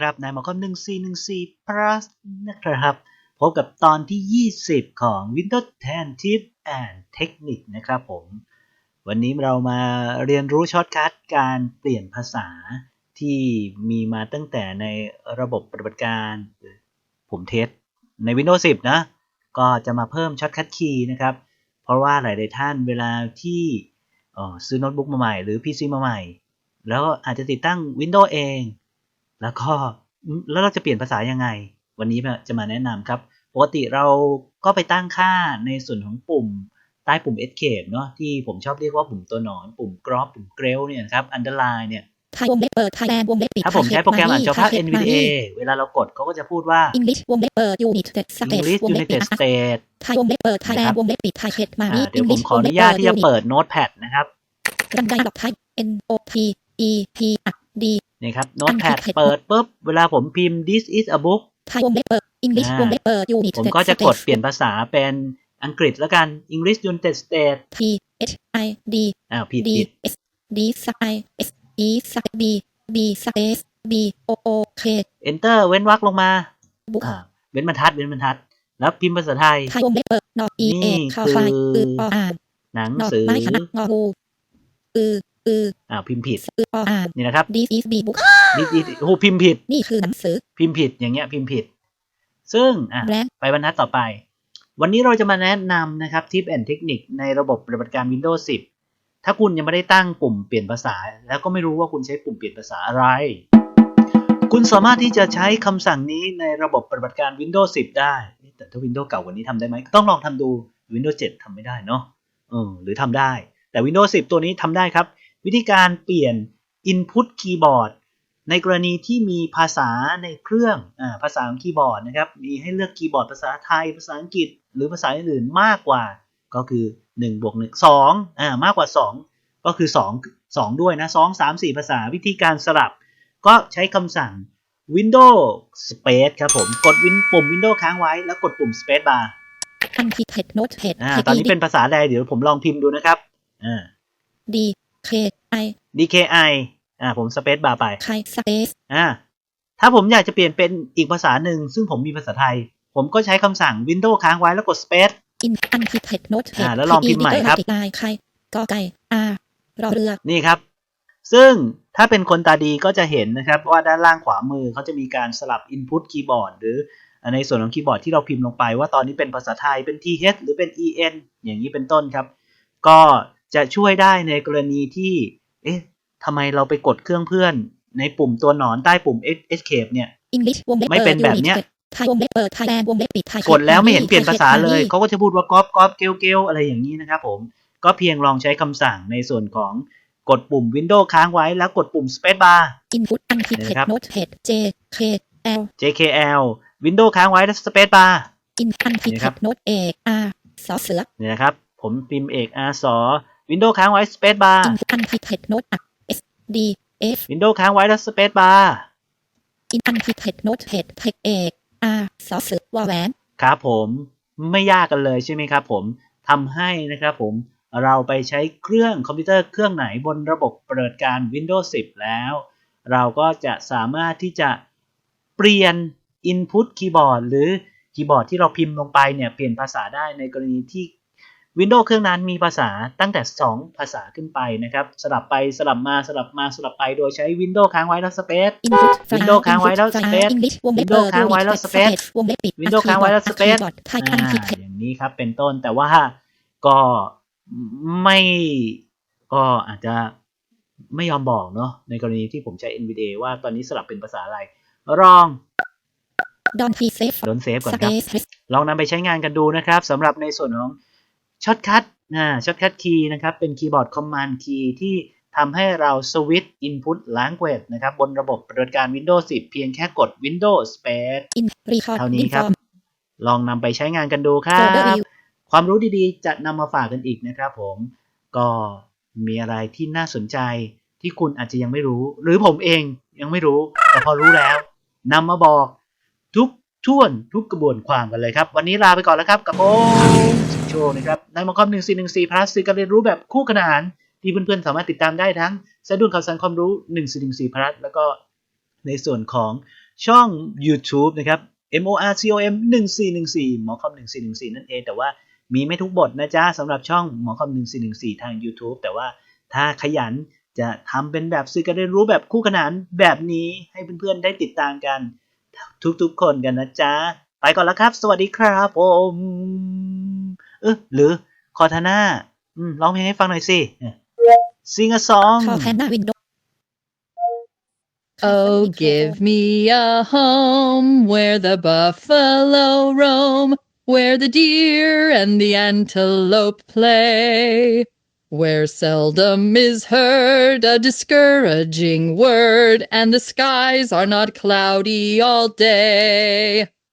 นะครับในหมอคอม1414 plus นะครับ พบกับตอนที่ 20 ของ Windows 10 Tip and Technique นะครับผม วันนี้เรามาเรียนรู้ช็อตคัทการเปลี่ยนภาษาที่มีมาตั้งแต่ในระบบปฏิบัติการผมเทสใน Windows 10 นะ ก็จะมาเพิ่มช็อตคัทคีย์นะครับ เพราะว่าหลายๆท่านเวลาที่ซื้อโน้ตบุ๊กมาใหม่หรือ PC มาใหม่ แล้วอาจจะติดตั้ง Windows เอง แล้วก็อืมแล้วเราจะเปลี่ยนภาษายังไง วันนี้จะมาแนะนำครับปกติเราก็ไปตั้งค่าในส่วนของปุ่มใต้ปุ่ม Escape เนาะที่ผมชอบเรียกว่าปุ่มตัวหนอน ปุ่มกรอบปุ่มเกรลเนี่ยนะครับ underline เนี่ยไทยวงเล็บเปิดไทยแลนด์วงเล็บปิดถ้าผมใช้โปรแกรมอ่านจอภาพ NVDA เวลาเรากดเขาก็จะพูดว่าอังกฤษวงเล็บเปิดยูนิตสเตท English วงเล็บปิ United ด States ไทยวงเล็บเปิดไทยแลนนะครับด์วงเล็บปิดไทยเขตมาอ่านี่เดี๋ยวผมขออนุญาตที่จะเปิด Notepad นะครับรันไดดอกไทย N O T E P D นี่ครับอัน Notepad ที่เปิดปุ๊บ เวลาผมพิมพ์ this is a book ไทยวงเล็บเปิดอังกฤษอ่าวงเล็บเปิดยูนิตผมก็จะกดเปลี่ยนภาษาเป็นอังกฤษแล้วกัน English United States T H I D อ้าวผิด D ผิด S D สไอ S E สไอ B B สเปซ B O O K Enter เว้นวรรคลงมาบุ๊กอ่าเว้นบรรทัดเว้นบรรทัด แล้วพิมพ์ภาษาไทยไทยวงเล็บเปิดนอ E นี่ A คอไฟคืออือปออ่านหนังนอสือไม้ขนาดงองูอื ออืออ้าวพิมพ์ผิดอือปออ่านนี่นะครับ This is B book นี่นี่โอ้โหพิมพ์ผิด นี่คือหนังสือ พิมพ์ผิดอย่างเงี้ยพิมพ์ผิด ซึ่งอะแบงไปบรรทัดต่อไป วันนี้เราจะมาแนะนำนะครับทิปแอนเทคนิคในระบบปฏิบัติการ Windows 10 ถ้าคุณยังไม่ได้ตั้งปุ่มเปลี่ยนภาษา แล้วก็ไม่รู้ว่าคุณใช้ปุ่มเปลี่ยนภาษาอะไร คุณสามารถที่จะใช้คำสั่งนี้ในระบบปฏิบัติการ Windows 10 ได้ แต่ถ้า Windows เก่ากว่านี้ทำได้ไหมต้องลองทำดู Windows 7ทำไม่ได้เนาะเออหรือทำได้แต่ Windows 10 ตัวนี้ทำได้ครับ วิธีการเปลี่ยน Input Keyboard ในกรณีที่มีภาษาในเครื่องอ่าภาษาของคีย์บอร์ดนะครับ มีให้เลือกคีย์บอร์ดภาษาไทย ภาษาอังกฤษ หรือภาษาอื่นๆมากกว่า ก็คือ1บวก1 2อ่ามากกว่า 2 ก็คือ 2 2 ด้วยนะ 2 3 4 ภาษาวิธีการสลับ ก็ใช้คำสั่ง Windows Space ครับผม กดวินปุ่ม Windows ค้างไว้ แล้วกดปุ่ม Space Bar อันที่เทดโน้ตเทดอ่าตอนนี้เป็นภาษาใดเดี๋ยวผมลองพิมพ์ดูนะครับอ่า D K I DKI อ่าผม Space Bar ไปไทยสเปซอ่าถ้าผมอยากจะเปลี่ยนเป็นอีกภาษาหนึ่ง ซึ่งผมมีภาษาไทย ผมก็ใช้คำสั่ง Windows ค้างไว้แล้วกด Space อินอันที่เทดโน้ตเทดอ่าแล้วลองพิมพ์ใหม่ครับไใครกอไก่อารอเรือนี่ครับ ซึ่งถ้าเป็นคนตาดีก็จะเห็นนะครับ ว่าด้านล่างขวามือเขาจะมีการสลับ Input Keyboard หรือในส่วนของคีย์บอร์ดที่เราพิมพ์ลงไปว่าตอนนี้เป็นภาษาไทยเป็น TH หรือเป็น EN อย่างนี้เป็นต้นครับ ก็ จะช่วยได้ในกรณีที่ เอ๊ะทำไมเราไปกดเครื่องเพื่อน ในปุ่มตัวหนอนใต้ปุ่ม Escape เนี่ยอังกฤษวงเล็บไม่เป็นแบบเนี้ยไทยวงเล็บเปิดไทยแลนด์วงเล็บปิดไทยกดแล้วไม่เห็นเปลี่ยนภาษาเลย เขาก็จะพูดว่าก๊อปก๊อปเกลเกลอะไรอย่างนี้นะครับผม ก็เพียงลองใช้คำสั่งในส่วนของกดปุ่ม Windows ค้างไว้แล้วกดปุ่ม Space Bar อินพุตอันที่เทดนะครับโน้ตเทด J K L JKL Windows ค้างไว้แล้ว Space Bar อินอันที่นี่เทครับดโน้ตเอกอาสอเสือเนี่ยนะครับ ผมพิมพ์เอกอาสอ Windows ค้างไว้ Space Bar อินพุตอันที่เทดโน้ต S D F Windows ค้างไว้แล้ว Space Bar อินอันที่เทดโน้ตเทดเทคเอกอาสอเสือวอแหวนครับผมไม่ยากกันเลยใช่ไหมครับผมทำให้นะครับผมเราไปใช้เครื่องคอมพิวเตอร์เครื่องไหนบนระบบปฏิบัติการ Windows 10 แล้ว เราก็จะสามารถที่จะเปลี่ยน Input Keyboard หรือคีย์บอร์ดที่เราพิมพ์ลงไปเนี่ยเปลี่ยนภาษาได้ในกรณีที่ Windows เครื่องนั้นมีภาษาตั้งแต่ 2 ภาษาขึ้นไปนะครับ สลับไปสลับมาสลับมาสลับไปโดยใช้ Windows ค้างไว้แล้ว Space อินพุต Windows ค้างไว้แล้ว Space อังกฤษวงเล็บ Windows เปิดค้างไว้แล้ว Space วงเล็บปิด Windows ค้างไว้แล้ว Space ไทยอันอ่าที่เทดอย่างนี้ครับเป็นต้นแต่ว่าก็ไม่ก็อาจจะไม่ยอมบอกเนาะในกรณีที่ผมใช้ NVDA ว่าตอนนี้สลับเป็นภาษาอะไรลองดอนทีเซฟโดนเซฟก่อสนเปครับซลองนำไปใช้งานกันดูนะครับสำหรับในส่วนของ ช็อตคัทนะช็อตคัทคีย์นะครับเป็นคีย์บอร์ดคอมมานด์คีย์ที่ทำให้เราสวิตช์ Input Language นะครับบนระบบปฏิบัติการ Windows 10 เพียงแค่กด Windows Space อินรีคอร์ดเท่านี้ครับอินฟอร์มลองนำไปใช้งานกันดูครับ Folder view ความรู้ดีๆ จะนำมาฝากกันอีกนะครับผม ก็มีอะไรที่น่าสนใจที่คุณอาจจะยังไม่รู้ หรือผมเองยังไม่รู้ แต่พอรู้แล้วนำมาบอกทุกท่วนทุกกระบวนความกันเลยครับ วันนี้ลาไปก่อนแล้วครับกับผมสิง โชว์นะครับในมอคอม1414 plus สื่อการเรียนรู้แบบคู่ขนาน ที่เพื่อนๆ สามารถติดตามได้ทั้งสายด่วนข่าวสารความรู้ 1414 plus แล้วก็ในส่วนของช่อง YouTube นะครับ M O R C O M 1414หมอคอม1414 นั่นเอง แต่ว่ามีไม่ทุกบทนะจ๊ะสำหรับช่องหมอคอม1414 ทาง YouTube แต่ว่าถ้าขยันจะทำเป็นแบบสื่อการเรียนรู้แบบคู่ขนานแบบนี้ให้เพื่อนๆ ได้ติดตามกัน ทุกๆคนกันนะจ๊ะ ไปก่อนแล้วครับ สวัสดีครับผม เออหรือคอทาน่าอืมร้องเพลงให้ฟังหน่อยสิซิงa song คอแพนด้าวินโด Oh, give me a home where the buffalo roam, where the deer and the antelope play, where seldom is heard a discouraging word, and the skies are not cloudy all day.